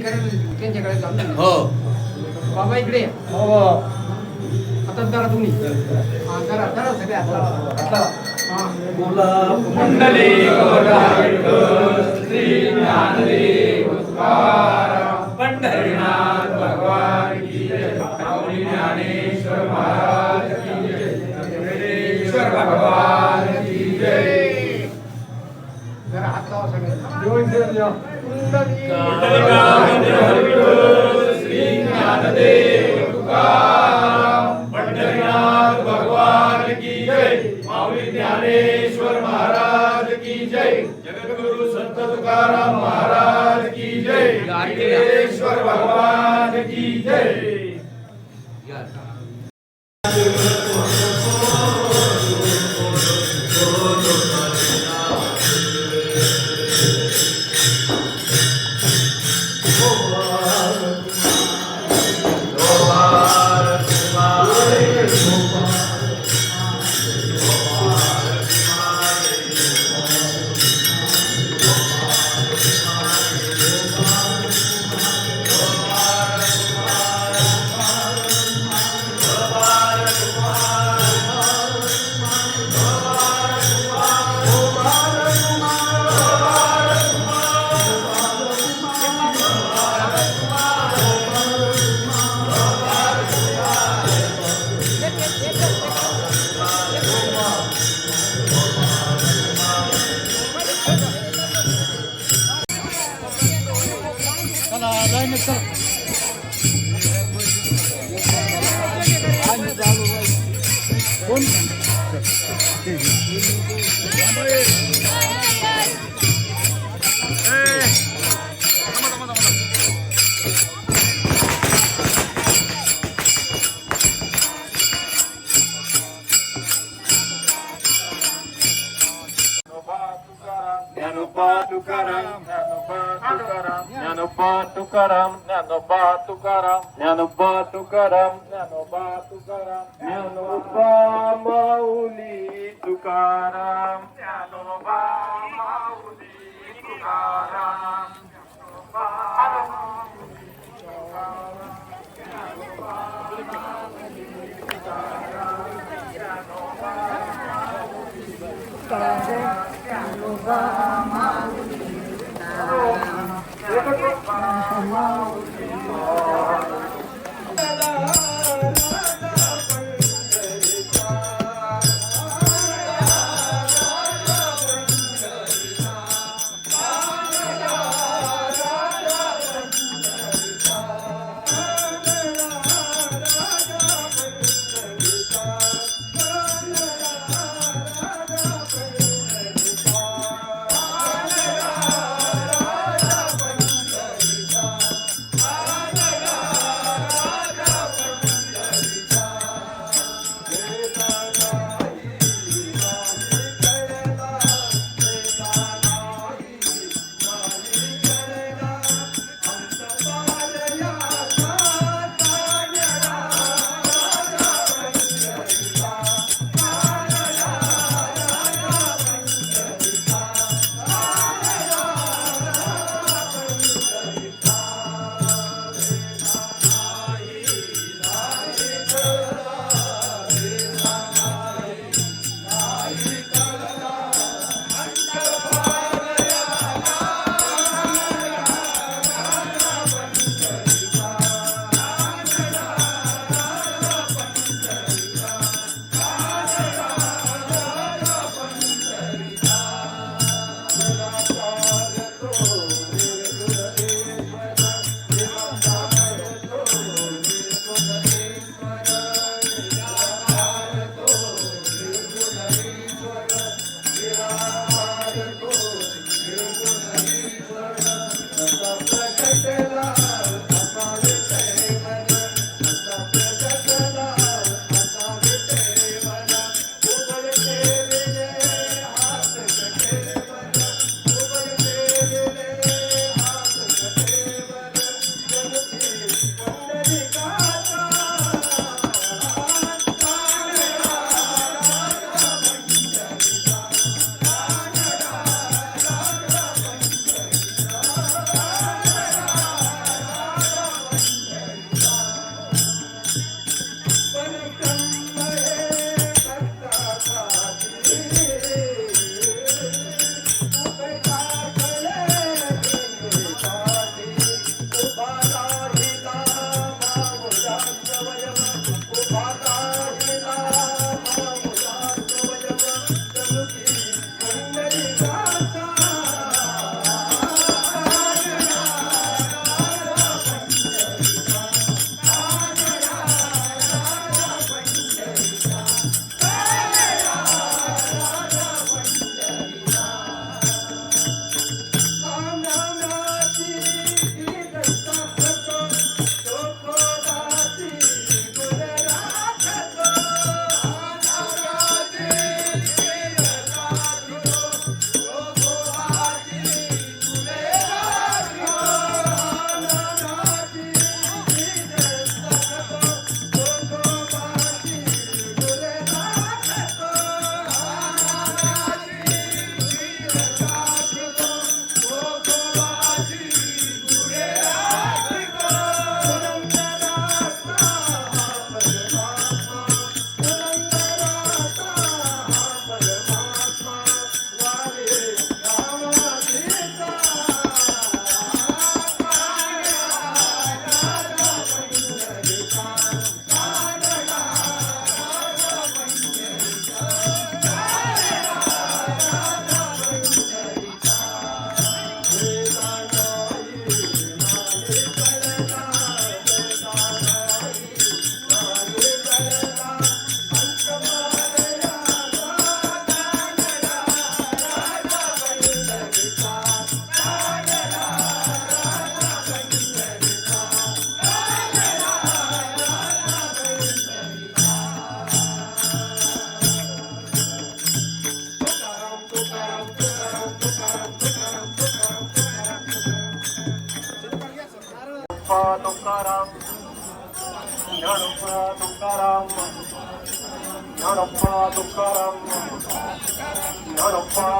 करायला त्यांच्याकडे जातो हो. बाबा इकडे या. हो आता जरा तुम्ही. हा जरा जरा सगळे आता. हा. मंडली पंढरीनाथ भगवान की ज्ञानेश्वर महाराज की जय. ज्ञानेश्वर भगवान की जय. जरा हात लावा सगळे. जय माऊली ज्ञानेश्वर महाराज की जय. जगद्गुरु संत तुकाराम महाराज की जय. ज्ञानेश्वर भगवान की जय. ज्ञानोबा तुकाराम ज्ञानोबा तुकाराम. ज्ञानोबा तुकाराम. ज्ञानोबा तुकाराम. ज्ञानोबा माऊली तुकाराम. ज्ञानोबा माऊली तुकाराम. ज्ञानोबा America.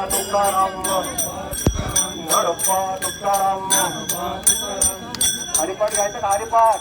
तुकाराम ज्ञानोबा तुकाराम हरिपाठ घ्यायचं का हरिपाठ